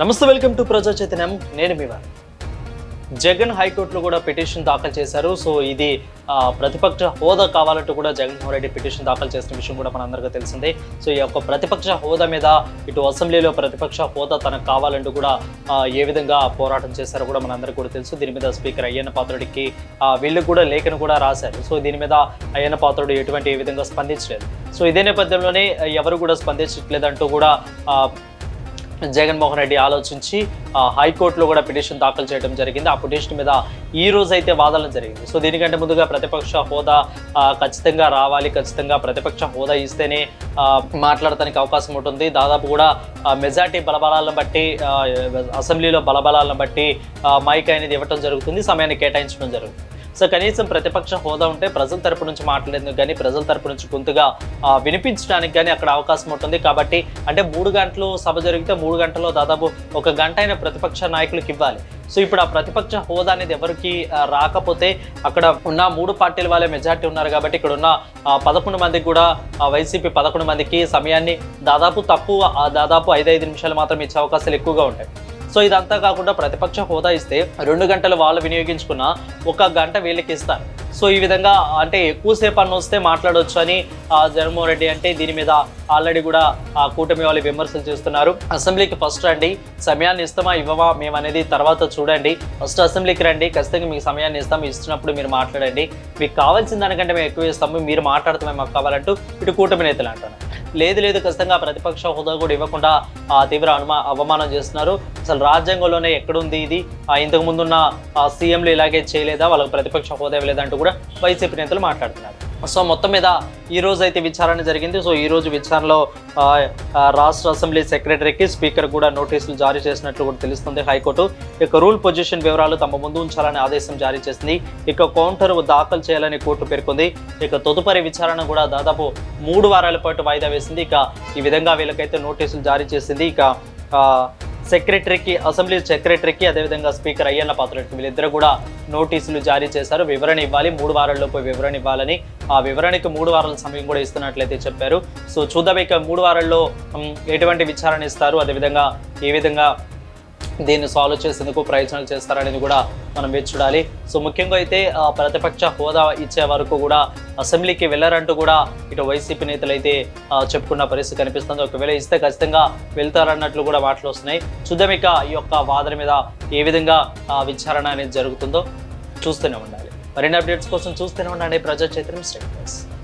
నమస్తే welcome to ప్రజా చైతన్యం. నేను మీ వారు. జగన్ హైకోర్టులో కూడా పిటిషన్ దాఖలు చేశారు. సో ఇది ప్రతిపక్ష హోదా కావాలంటూ కూడా జగన్మోహన్ రెడ్డి పిటిషన్ దాఖలు చేసిన విషయం కూడా మనందరికీ తెలిసిందే. సో ఈ యొక్క ప్రతిపక్ష హోదా మీద ఇటు అసెంబ్లీలో ప్రతిపక్ష హోదా తనకు కావాలంటూ కూడా ఏ విధంగా పోరాటం చేశారో కూడా మనందరికీ కూడా తెలుసు. దీని మీద స్పీకర్ అయ్యన్న పాత్రుడికి వీళ్ళకి వీళ్ళు కూడా లేఖను కూడా రాశారు. సో దీని మీద అయ్యన్న పాత్రుడు ఎటువంటి ఏ విధంగా స్పందించలేదు. సో ఇదే నేపథ్యంలోనే ఎవరు కూడా స్పందించట్లేదంటూ కూడా జగన్మోహన్ రెడ్డి ఆలోచించి హైకోర్టులో కూడా పిటిషన్ దాఖలు చేయడం జరిగింది. ఆ పిటిషన్ మీద ఈ రోజు అయితే వాదన జరిగింది. సో దీనికంటే ముందుగా ప్రతిపక్ష హోదా ఖచ్చితంగా రావాలి ఖచ్చితంగా ప్రతిపక్ష హోదా ఇస్తేనే మాట్లాడటానికి అవకాశం ఉంటుంది. దాదాపు కూడా మెజార్టీ బలబలాలను బట్టి అసెంబ్లీలో బలబలాలను బట్టి మైక్ అనేది ఇవ్వటం జరుగుతుంది. సమయాన్ని కేటాయించడం జరుగుతుంది. సో కనీసం ప్రతిపక్ష హోదా ఉంటే ప్రజల తరపు నుంచి మాట్లాడేందుకు కానీ ప్రజల తరపు నుంచి గొంతుగా వినిపించడానికి కానీ అక్కడ అవకాశం ఉంటుంది. కాబట్టి అంటే మూడు గంటలు సభ జరిగితే మూడు గంటల్లో దాదాపు ఒక గంట అయిన ప్రతిపక్ష నాయకులకు ఇవ్వాలి. సో ఇప్పుడు ఆ ప్రతిపక్ష హోదా అనేది ఎవరికి రాకపోతే అక్కడ ఉన్న మూడు పార్టీల వాళ్ళే మెజార్టీ ఉన్నారు కాబట్టి ఇక్కడ ఉన్న పదకొండు మందికి కూడా వైసీపీ పదకొండు మందికి సమయాన్ని దాదాపు తక్కువ దాదాపు ఐదు ఐదు నిమిషాలు మాత్రం ఇచ్చే అవకాశాలు ఎక్కువగా ఉంటాయి. సో ఇదంతా కాకుండా ప్రతిపక్ష హోదా ఇస్తే రెండు గంటలు వాళ్ళు వినియోగించుకున్న ఒక గంట వీళ్ళకి ఇస్తారు. సో ఈ విధంగా అంటే ఎక్కువసేపు అన్న వస్తే మాట్లాడవచ్చు అని ఆ, జగన్మోహన్ రెడ్డి అంటే దీని మీద ఆల్రెడీ కూడా ఆ కూటమి వాళ్ళు విమర్శలు చేస్తున్నారు. అసెంబ్లీకి ఫస్ట్ రండి సమయాన్ని ఇస్తామా ఇవ్వమా మేము అనేది తర్వాత చూడండి. ఫస్ట్ అసెంబ్లీకి రండి ఖచ్చితంగా మీకు సమయాన్ని ఇస్తాము ఇచ్చినప్పుడు మీరు మాట్లాడండి. మీకు కావాల్సిన దానికంటే మేము ఎక్కువ ఇస్తాము మీరు మాట్లాడితే మాకు కావాలంటూ ఇటు కూటమి నేతలు అంటున్నారు. లేదు లేదు ఖచ్చితంగా ప్రతిపక్ష హోదా కూడా ఇవ్వకుండా ఆ, తీవ్ర అనుమా అవమానం చేస్తున్నారు. అసలు రాజ్యాంగంలోనే ఎక్కడుంది ఇది? ఆ, ఇంతకు ముందున్న సీఎంలు ఇలాగే చేయలేదా? వాళ్ళకి ప్రతిపక్ష హోదా ఇవ్వలేదంటూ కూడా వైసీపీ నేతలు మాట్లాడుతున్నారు. సో మొత్తం మీద ఈ రోజు అయితే విచారణ జరిగింది. సో ఈ రోజు విచారణలో రాష్ట్ర అసెంబ్లీ సెక్రటరీకి స్పీకర్ కూడా నోటీసులు జారీ చేసినట్లు కూడా తెలుస్తుంది హైకోర్టు. ఇక రూల్ పొజిషన్ వివరాలు తమ ముందు ఉంచాలని ఆదేశం జారీ చేసింది. ఇక కౌంటర్ దాఖలు చేయాలని కోర్టు పేర్కొంది. ఇక తదుపరి విచారణ కూడా దాదాపు మూడు వారాల పాటు వాయిదా వేసింది. ఇక ఈ విధంగా వీళ్ళకైతే నోటీసులు జారీ చేసింది. ఇక సెక్రటరీకి అసెంబ్లీ సెక్రటరీకి అదేవిధంగా స్పీకర్ అయ్యన్న పాత్రకి వీళ్ళిద్దరు కూడా నోటీసులు జారీ చేశారు. వివరణ ఇవ్వాలి. మూడు వారాల్లోపు వివరణ ఇవ్వాలని ఆ వివరణకి మూడు వారాల సమయం కూడా ఇస్తున్నట్లయితే చెప్పారు. సో చూద్దాం ఇక మూడు వారాల్లో ఎటువంటి విచారణ ఇస్తారు. అదేవిధంగా ఏ విధంగా దీన్ని సాల్వ్ చేసేందుకు ప్రయత్నాలు చేస్తారనేది కూడా మనం వేచి చూడాలి. సో ముఖ్యంగా అయితే ప్రతిపక్ష హోదా ఇచ్చే వరకు కూడా అసెంబ్లీకి వెళ్ళారంటూ కూడా ఇటు వైసీపీ నేతలు అయితే చెప్పుకున్న పరిస్థితి కనిపిస్తుంది. ఒకవేళ ఇస్తే ఖచ్చితంగా వెళ్తారన్నట్లు కూడా మాటలు వస్తున్నాయి. చూద్దాం ఇక ఈ యొక్క వాదన మీద ఏ విధంగా విచారణ అనేది జరుగుతుందో చూస్తూనే ఉండాలి. మరిన్ని అప్డేట్స్ కోసం చూస్తూనే ఉండండి. ప్రజా చైతన్యం స్టేట్